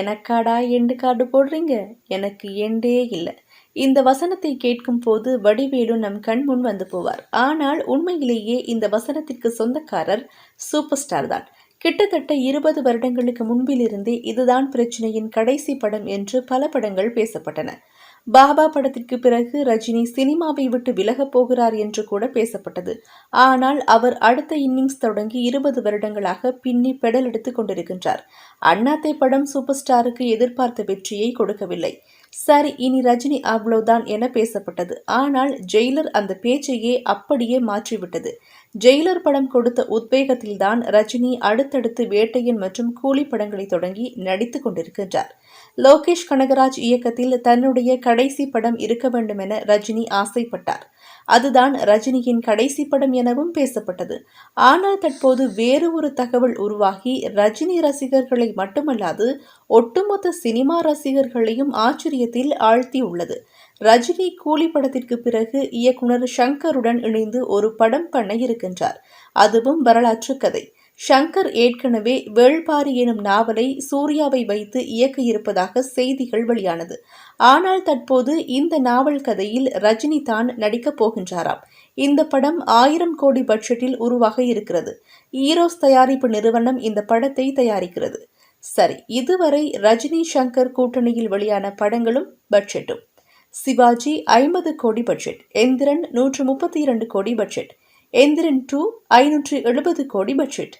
எனக்காடா end card போடுறீங்க? எனக்கு எண்டே இல்லை. இந்த வசனத்தை கேட்கும் போது வடிவேலு நம் கண் முன் வந்து போவார். ஆனால் உண்மையிலேயே இந்த வசனத்திற்கு சொந்தக்காரர் சூப்பர் ஸ்டார் தான். கிட்டத்தட்ட இருபது வருடங்களுக்கு முன்பிலிருந்தே இதுதான் பிரச்சனையின் கடைசி படம் என்று பல படங்கள் பேசப்பட்டன. பாபா படத்திற்கு பிறகு ரஜினி சினிமாவை விட்டு விலகப் போகிறார் என்று கூட பேசப்பட்டது. ஆனால் அவர் அடுத்த இன்னிங்ஸ் தொடங்கி இருபது வருடங்களாக பின்னி பெடல் எடுத்துக் கொண்டிருக்கின்றார். அண்ணாத்தை படம் சூப்பர் ஸ்டாருக்கு எதிர்பார்த்த வெற்றியை கொடுக்கவில்லை. சரி இனி ரஜினி அவ்வளவுதான் என பேசப்பட்டது. ஆனால் ஜெயிலர் அந்த பேச்சையே அப்படியே மாற்றிவிட்டது. ஜெயிலர் படம் கொடுத்த உத்வேகத்தில்தான் ரஜினி அடுத்தடுத்து வேட்டையன் மற்றும் கூலி படங்களை தொடங்கி நடித்துக் கொண்டிருக்கின்றார். லோகேஷ் கனகராஜ் இயக்கத்தில் தன்னுடைய கடைசி படம் இருக்க வேண்டும் என ரஜினி ஆசைப்பட்டார். அதுதான் ரஜினியின் கடைசி படம் எனவும் பேசப்பட்டது. ஆனால் தற்போது வேறு ஒரு தகவல் உருவாகி ரஜினி ரசிகர்களை மட்டுமல்லாது ஒட்டுமொத்த சினிமா ரசிகர்களையும் ஆச்சரியத்தில் ஆழ்த்தியுள்ளது. ரஜினி கூலி படத்திற்கு பிறகு இயக்குனர் ஷங்கருடன் இணைந்து ஒரு படம் பண்ண இருக்கின்றார். அதுவும் வரலாற்று கதை. ஷங்கர் ஏற்கனவே வேள்பாரி எனும் நாவலை சூர்யாவை வைத்து இயக்கியிருப்பதாக செய்திகள் வெளியானது. ஆனால் தற்போது இந்த நாவல் கதையில் ரஜினி தான் நடிக்கப் போகின்றாராம். இந்த படம் ஆயிரம் கோடி பட்ஜெட்டில் உருவாக இருக்கிறது. ஈரோஸ் தயாரிப்பு நிறுவனம் இந்த படத்தை தயாரிக்கிறது. சரி இதுவரை ரஜினி சங்கர் கூட்டணியில் வெளியான படங்களும் பட்ஜெட்டும். சிவாஜி ஐம்பது கோடி பட்ஜெட் எந்திரன் நூற்று முப்பத்தி இரண்டு கோடி பட்ஜெட் எந்திரன் டூ ஐநூற்று எழுபது கோடி பட்ஜெட்.